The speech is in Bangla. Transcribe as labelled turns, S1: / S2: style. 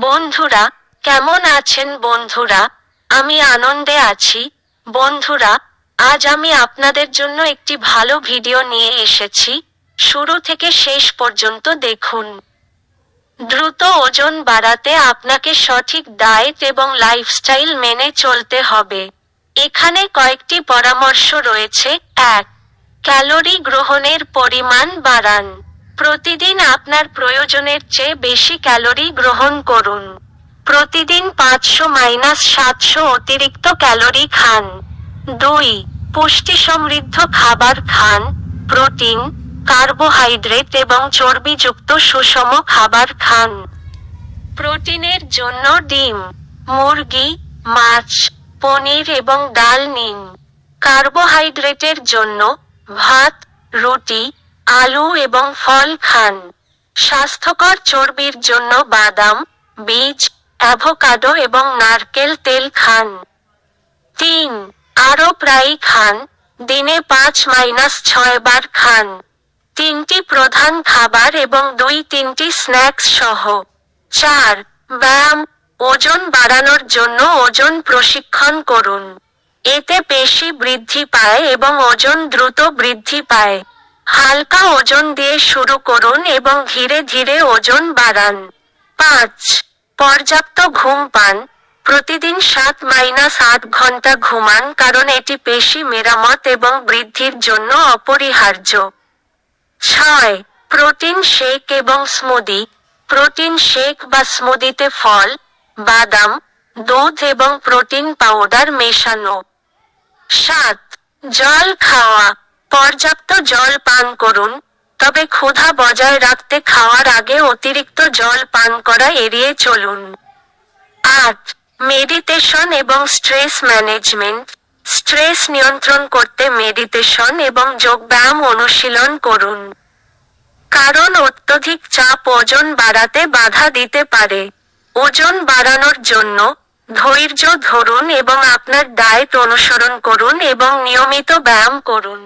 S1: বন্ধুরা, কেমন আছেন বন্ধুরা? আমি আনন্দে আছি। বন্ধুরা, আজ আমি আপনাদের জন্য একটি ভালো ভিডিও নিয়ে এসেছি। শুরু থেকে শেষ পর্যন্ত দেখুন। দ্রুত ওজন বাড়াতে আপনাকে সঠিক ডায়েট এবং লাইফস্টাইল মেনে চলতে হবে। এখানে কয়েকটি পরামর্শ রয়েছে। এক, ক্যালোরি গ্রহণের পরিমাণ বাড়ান। প্রতিদিন আপনার প্রয়োজনের চেয়ে বেশি ক্যালোরি গ্রহণ করুন। প্রতিদিন পাঁচশো মাইনাস সাতশো অতিরিক্ত ক্যালোরি খান। দুই, পুষ্টি সমৃদ্ধ খাবার খান। প্রোটিন, কার্বোহাইড্রেট এবং চর্বিযুক্ত সুষম খাবার খান। প্রোটিনের জন্য ডিম, মুরগি, মাছ, পনির এবং ডাল নিন। কার্বোহাইড্রেটের জন্য ভাত, রুটি আলু এবং ফল খান। স্বাস্থ্যকর চর্বির জন্য বাদাম, বীজ, অ্যাভোকাডো এবং নারকেল তেল খান। তিন, আরও প্রায়ই খান, দিনে পাঁচ মাইনাস ছয় বার খান। তিনটি প্রধান খাবার এবং দুই তিনটি স্ন্যাক্স সহ। চার, ব্যায়াম, ওজন বাড়ানোর জন্য ওজন প্রশিক্ষণ করুন। এতে পেশি বৃদ্ধি পায় এবং ওজন দ্রুত বৃদ্ধি পায়। হালকা ওজন দিয়ে শুরু করুন এবং ধীরে ধীরে ওজন বাড়ান। পাঁচ, পর্যাপ্ত ঘুম পান। প্রতিদিন সাত মাইনাস আট ঘণ্টা ঘুমান কারণ এটি পেশি মেরামত এবং বৃদ্ধির জন্য অপরিহার্য। ছয়, প্রোটিন শেক এবং স্মুদি। প্রোটিন শেক বা স্মুদিতে ফল, বাদাম, দুধ এবং প্রোটিন পাউডার মেশানো। সাত, জল খাওয়া। পর্যাপ্ত জল পান করুন, তবে ক্ষুধা বজায় রাখতে খাওয়ার আগে অতিরিক্ত জল পান করা এড়িয়ে চলুন। আট মেডিটেশন এবং স্ট্রেস ম্যানেজমেন্ট, স্ট্রেস নিয়ন্ত্রণ করতে মেডিটেশন এবং যোগব্যায়াম অনুশীলন করুন। কারণ অত্যধিক চাপ ওজন বাড়াতে বাধা দিতে পারে। ওজন বাড়ানোর জন্য ধৈর্য ধরুন এবং আপনার ডায়েট অনুসরণ করুন এবং নিয়মিত ব্যায়াম করুন।